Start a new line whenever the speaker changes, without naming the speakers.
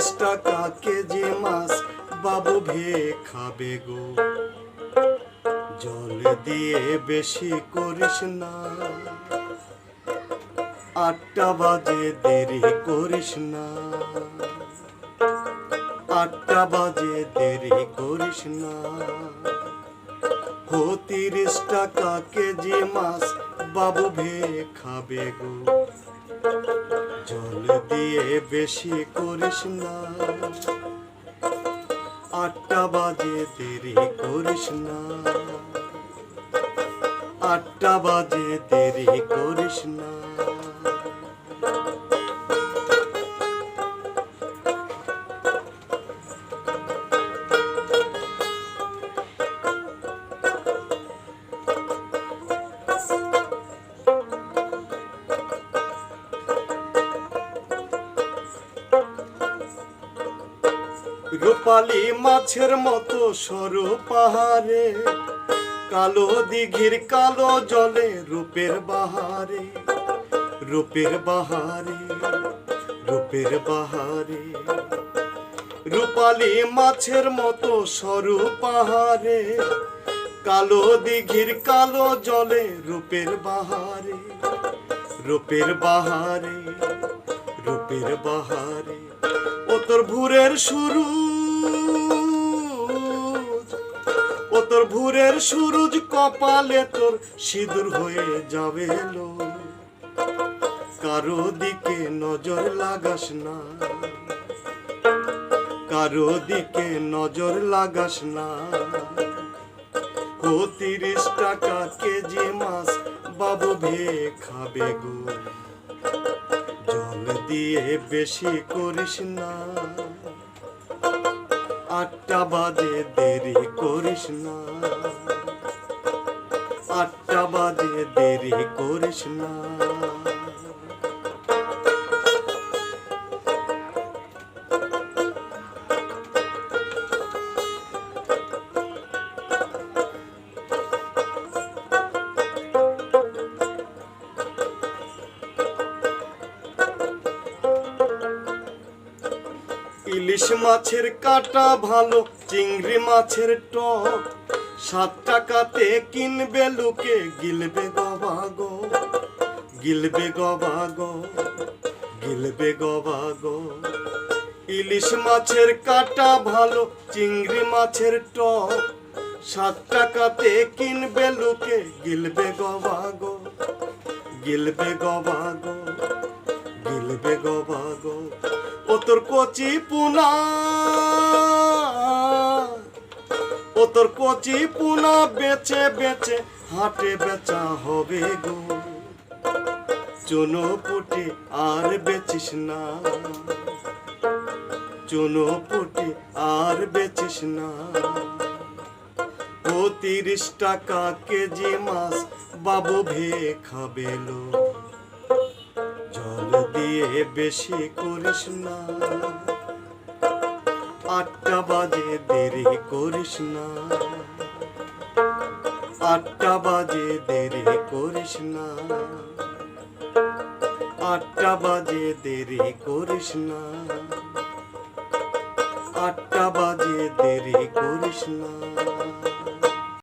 তিরিশ টাকা কেজি মাছ বাবু ভে খাবে গো। জল দিয়ে বেশি করিস না। আটটা বাজে দেরি করিস না। আটটা বাজে দেরি করিস না। হো তিরিশ টাকা কেজি মাছ বাবু ভে খাবে গো। বেশি করিস না। আটটা বাজে দেরি করিস না। আটটা বাজে দেরি করিস না। রূপালি মাছের মতো সরু পাহাড়ে, কালো দিঘির কালো জলে রূপের বাহারে রূপের বাহারে রূপের বাহারে। রূপালি মাছের মতো সরু পাহাড়ে, কালো দিঘির কালো জলে রূপের বাহারে রূপের বাহারে রূপের বাহারে। তোর ভুরের শুরু ও তোর ভুরের সুরুজ কপালে তোর সিঁদুর হয়ে যাবে লো। কারও দিকে নজর লাগাস না, কারও দিকে নজর লাগাস না। ও তিরিশ টাকা কেজি মাছ বাবু ভে খাবে গো। দিয়ে বেশি করিস না। আটটা বাজে দেরি করিস না। আটটা বাজে দেরি করিস না। ইলিশ মাছের কাটা ভালো, চিংড়ি মাছের টক। সাত টাকাতে কিনবে লোকে, গিলবে গবাগো গিলবে গবাগো গিলবে গবাগো ইলিশ মাছের কাটা ভালো, চিংড়ি মাছের টক। সাত টাকাতে কিনবে লোকে, গিলবে গবাগো গিলবে গবাগো গিলবে গবাগো ও তোর কচি পুনা। ও তোর কচি পুনা বেচে বেচে, হাটে বেচা হবে গো। চুনো পুটি আর বেচিস না। চুনো পুটি আর বেচিস না। ও তিরিশ টাকা কেজি মাছ বাবু ভে খাবে লো দিয়ে বেশি করিস না। আটটা বাজে দেরি করিস না। আটটা বাজে দেরি করিস না। আটটা বাজে দেরি করিস না। আটটা বাজে দেরি করিস না।